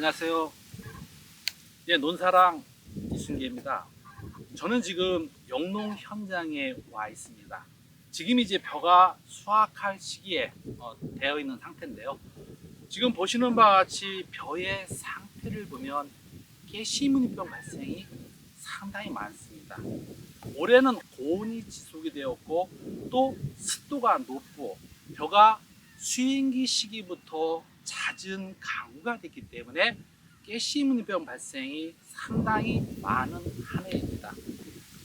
안녕하세요. 예, 논사랑 이순계입니다. 저는 지금 영농 현장에 와 있습니다. 지금 이제 벼가 수확할 시기에 어, 되어 있는 상태인데요. 지금 보시는 바와 같이 벼의 상태를 보면 깨시무늬병 발생이 상당히 많습니다. 올해는 고온이 지속이 되었고 또 습도가 높고 벼가 수인기 시기부터 잦은 강우가 됐기 때문에 깨시무늬병 발생이 상당히 많은 한 해입니다.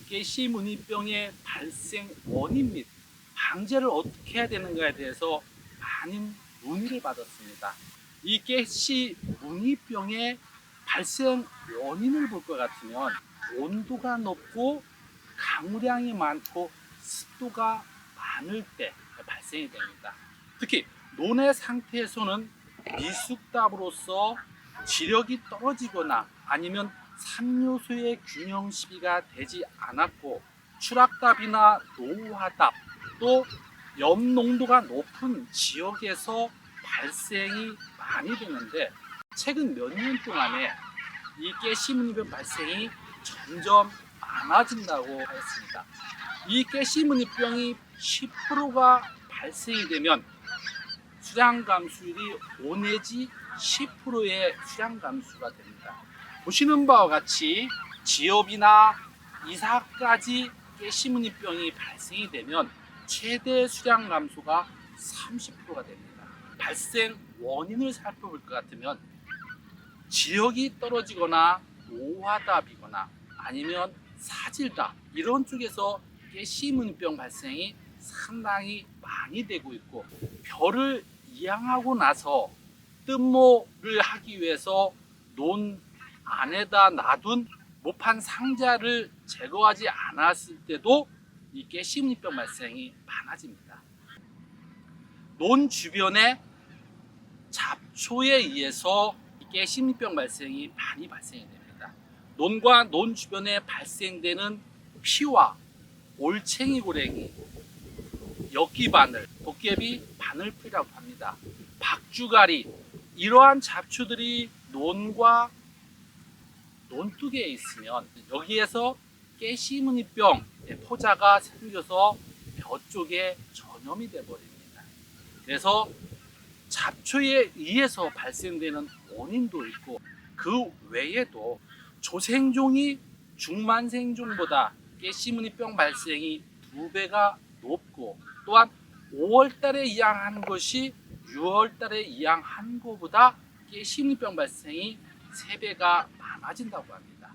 깨시무늬병의 발생 원인 및 방제를 어떻게 해야 되는가에 대해서 많은 문의를 받았습니다. 이 깨시무늬병의 발생 원인을 볼 것 같으면 온도가 높고 강우량이 많고 습도가 많을 때 발생이 됩니다. 특히 논의 상태에서는 미숙답으로서 지력이 떨어지거나 아니면 삼요소의 균형 시비가 되지 않았고 추락답이나 노후화답 또 염농도가 높은 지역에서 발생이 많이 되는데 최근 몇 년 동안에 이 깨시무늬병 발생이 점점 많아진다고 하였습니다. 이 깨시무늬병이 10%가 발생이 되면 수량 감수율이 5 내지 10%의 수량 감수가 됩니다. 보시는 바와 같이 지엽이나 이사까지 깨시무늬병이 발생이 되면 최대 수량 감소가 30%가 됩니다. 발생 원인을 살펴볼 것 같으면 지역이 떨어지거나 노화답이거나 아니면 사질답 이런 쪽에서 깨시무늬병 발생이 상당히 많이 되고 있고 별을 이양하고 나서 뜬모를 하기 위해서 논 안에다 놔둔 모판 상자를 제거하지 않았을 때도 이 깨시무늬병 발생이 많아집니다. 논 주변에 잡초에 의해서 이 깨시무늬병 발생이 많이 발생이 됩니다. 논과 논 주변에 발생되는 피와 올챙이 고랭이, 엽기 바늘, 도깨비 바늘풀이라고 합니다. 박주가리 이러한 잡초들이 논과 논둑에 있으면 여기에서 깨시무늬병 포자가 생겨서 벼 쪽에 전염이 돼 버립니다. 그래서 잡초에 의해서 발생되는 원인도 있고 그 외에도 조생종이 중만생종보다 깨시무늬병 발생이 두 배가 높고 또한 5월 달에 이양한 것이 6월 달에 이양한 것보다 깨시무늬병 발생이 3배가 많아진다고 합니다.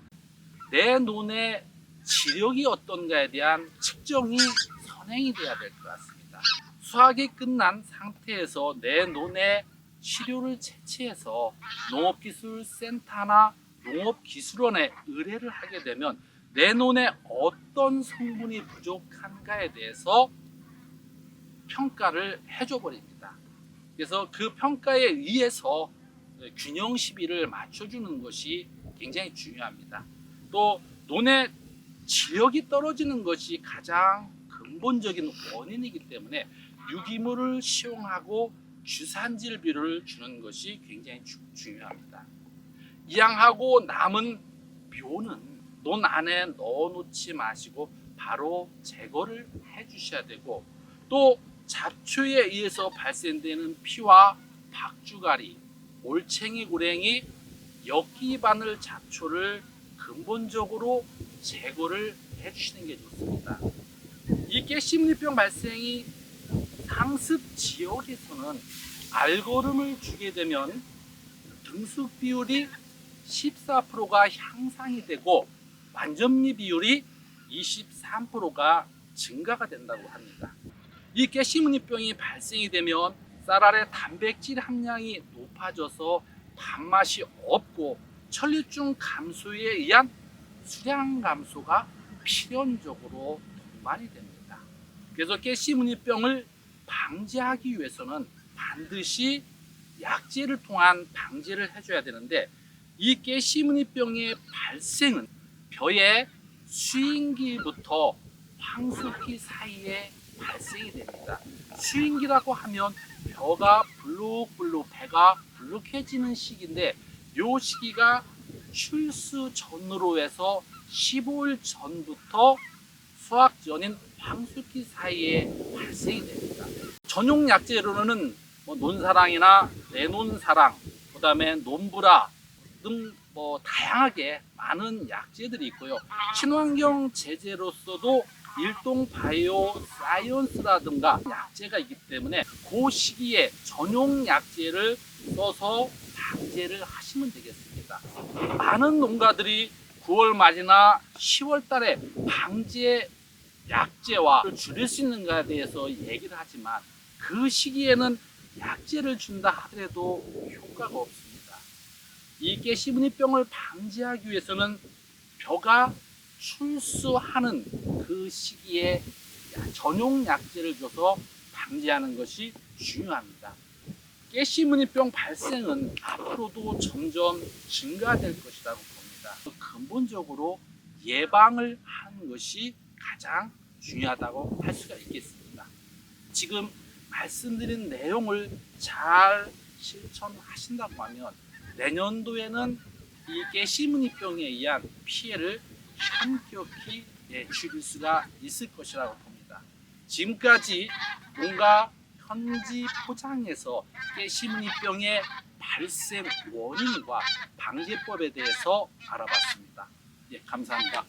내 논의 지력이 어떤가에 대한 측정이 선행이 돼야 될 것 같습니다. 수확이 끝난 상태에서 내 논의 치료를 채취해서 농업기술센터나 농업기술원에 의뢰를 하게 되면 내 논에 어떤 성분이 부족한가에 대해서 평가를 해줘 버립니다. 그래서 그 평가에 의해서 균형 시비를 맞춰주는 것이 굉장히 중요합니다. 또 논의 지력이 떨어지는 것이 가장 근본적인 원인이기 때문에 유기물을 시용하고 주산질 비료를 주는 것이 굉장히 주- 중요합니다. 이양하고 남은 묘는 논 안에 넣어놓지 마시고 바로 제거를 해주셔야 되고 또 잡초에 의해서 발생되는 피와 박주가리, 올챙이 고랭이, 엽기바늘 잡초를 근본적으로 제거를 해주시는 게 좋습니다. 이 깨심리병 발생이 상습 지역에서는 알고름을 주게 되면 등수 비율이 14%가 향상이 되고 완전미 비율이 23%가 증가가 된다고 합니다. 이 깨시무늬병이 발생이 되면 쌀 알의 단백질 함량이 높아져서 단맛이 없고 천리중 감소에 의한 수량 감소가 필연적으로 동반이 됩니다. 그래서 깨시무늬병을 방지하기 위해서는 반드시 약제를 통한 방제를 해줘야 되는데 이 깨시무늬병의 발생은 벼의 수인기부터 황수기 사이에 발생이 됩니다. 수인기라고 하면 벼가 불룩불룩 배가 불룩해지는 시기인데 요 시기가 출수 전으로 해서 15일 전부터 수확 전인 황수기 사이에 발생이 됩니다. 전용 약재로는 뭐 논사랑이나 내논사랑, 그 다음에 논브라 등 뭐 다양하게 많은 약재들이 있고요. 친환경 제재로서도 일동 바이오 사이언스라든가 약재가 있기 때문에 그 시기에 전용 약재를 써서 방제를 하시면 되겠습니다. 많은 농가들이 9월 말이나 10월 달에 방제 약재와 줄일 수 있는가에 대해서 얘기를 하지만 그 시기에는 약재를 준다 하더라도 효과가 없습니다. 이 깨시무늬병을 방지하기 위해서는 벼가 출수하는 그 시기에 전용 약재를 줘서 방지하는 것이 중요합니다. 깨시무늬병 발생은 앞으로도 점점 증가될 것이라고 봅니다. 근본적으로 예방을 하는 것이 가장 중요하다고 할 수가 있겠습니다. 지금 말씀드린 내용을 잘 실천하신다고 하면 내년도에는 이 깨시무늬병에 의한 피해를 현격히 예, 줄일 수가 있을 것이라고 봅니다. 지금까지 뭔가 현지 포장에서 깨시무늬병의 발생 원인과 방제법에 대해서 알아봤습니다. 예, 감사합니다.